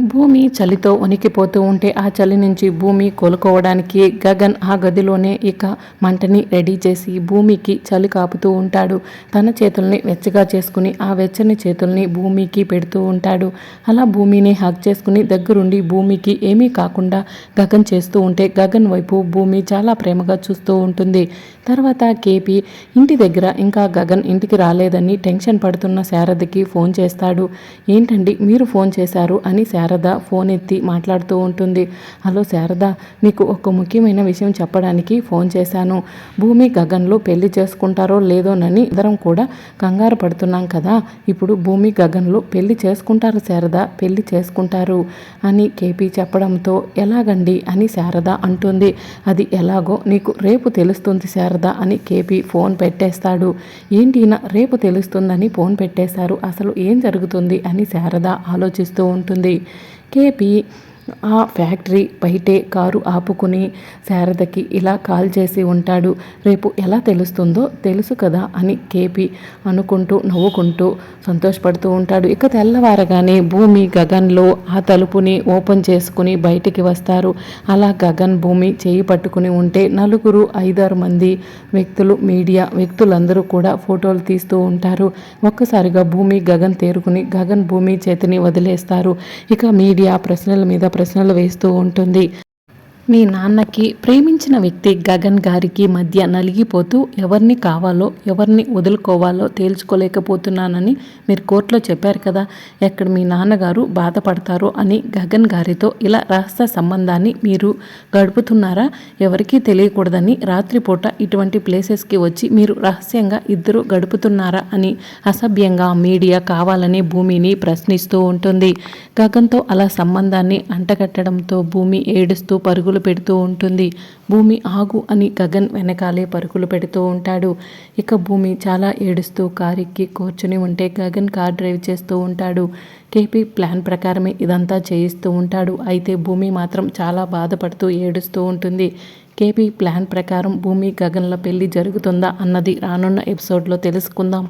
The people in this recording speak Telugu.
భూమి చలితో వణికిపోతూ ఉంటే ఆ చలి నుంచి భూమి కోలుకోవడానికి గగన్ ఆ గదిలోనే ఇక మంటని రెడీ చేసి భూమికి చలి కాపుతూ ఉంటాడు. తన చేతుల్ని వెచ్చగా చేసుకుని ఆ వెచ్చని చేతుల్ని భూమికి పెడుతూ ఉంటాడు. అలా భూమిని హక్ చేసుకుని దగ్గరుండి భూమికి ఏమీ కాకుండా గగన్ చేస్తూ ఉంటే గగన్ వైపు భూమి చాలా ప్రేమగా చూస్తూ ఉంటుంది. తర్వాత కేపీ ఇంటి దగ్గర ఇంకా గగన్ ఇంటికి రాలేదని టెన్షన్ పడుతున్న శారదకి ఫోన్ చేస్తాడు. ఏంటండి మీరు ఫోన్ చేశారు? అని శారద ఫోన్ ఎత్తి మాట్లాడుతూ ఉంటుంది. హలో శారద నీకు ఒక ముఖ్యమైన విషయం చెప్పడానికి ఫోన్ చేశాను. భూమి గగన్లో పెళ్ళి చేసుకుంటారో లేదోనని ఇద్దరం కూడా కంగారు పడుతున్నాం కదా. ఇప్పుడు భూమి గగన్లో పెళ్ళి చేసుకుంటారు శారద పెళ్ళి చేసుకుంటారు అని కేపీ చెప్పడంతో ఎలాగండి? అని శారద అంటుంది. అది ఎలాగో నీకు రేపు తెలుస్తుంది శారద అని కేపీ ఫోన్ పెట్టేస్తాడు. ఏంటి రేపు తెలుస్తుందని ఫోన్ పెట్టేశారు? అసలు ఏం జరుగుతుంది? అని శారద ఆలోచిస్తూ ఉంటుంది. కేపీ ఆ ఫ్యాక్టరీ బయటే కారు ఆపుకుని శారదకి ఇలా కాల్ చేసి ఉంటాడు. రేపు ఎలా తెలుస్తుందో తెలుసు కదా అని కేపీ అనుకుంటూ నవ్వుకుంటూ సంతోషపడుతూ ఉంటాడు. ఇక తెల్లవారగానే భూమి గగన్లో ఆ తలుపుని ఓపెన్ చేసుకుని బయటికి వస్తారు. అలా గగన్ భూమి చేయి పట్టుకుని ఉంటే నలుగురు ఐదారు మంది వ్యక్తులు మీడియా వ్యక్తులందరూ కూడా ఫోటోలు తీస్తూ ఉంటారు. ఒక్కసారిగా భూమి గగన్ తేరుకుని గగన్ భూమి చేతిని వదిలేస్తారు. ఇక మీడియా ప్రశ్నల మీద ప్రశ్నలు వేస్తూ ఉంటుంది. మీ నాన్నకి ప్రేమించిన వ్యక్తి గగన్ గారికి మధ్య నలిగిపోతూ ఎవరిని కావాలో ఎవరిని వదులుకోవాలో తేల్చుకోలేకపోతున్నానని మీరు కోర్టులో చెప్పారు కదా. ఎక్కడ మీ నాన్నగారు బాధపడతారో అని గగన్ గారితో ఇలా రహస్య సంబంధాన్ని మీరు గడుపుతున్నారా? ఎవరికీ తెలియకూడదని రాత్రిపూట ఇటువంటి ప్లేసెస్కి వచ్చి మీరు రహస్యంగా ఇద్దరు గడుపుతున్నారా అని అసభ్యంగా మీడియా కావాలని భూమిని ప్రశ్నిస్తూ ఉంటుంది. గగన్తో అలా సంబంధాన్ని అంటగట్టడంతో భూమి ఏడుస్తూ పరుగులు పెడుతూ ఉంటుంది. భూమి ఆగు అని గగన్ వెనకాలే పరుగులు పెడుతూ ఉంటాడు. ఇక భూమి చాలా ఏడుస్తూ కారెక్కి కూర్చుని ఉంటే గగన్ కార్ డ్రైవ్ చేస్తూ ఉంటాడు. కేపీ ప్లాన్ ప్రకారమే ఇదంతా చేయిస్తూ ఉంటాడు. అయితే భూమి మాత్రం చాలా బాధపడుతూ ఏడుస్తూ ఉంటుంది. కేపీ ప్లాన్ ప్రకారం భూమి గగన్ల పెళ్ళి జరుగుతుందా అన్నది రానున్న ఎపిసోడ్లో తెలుసుకుందాం.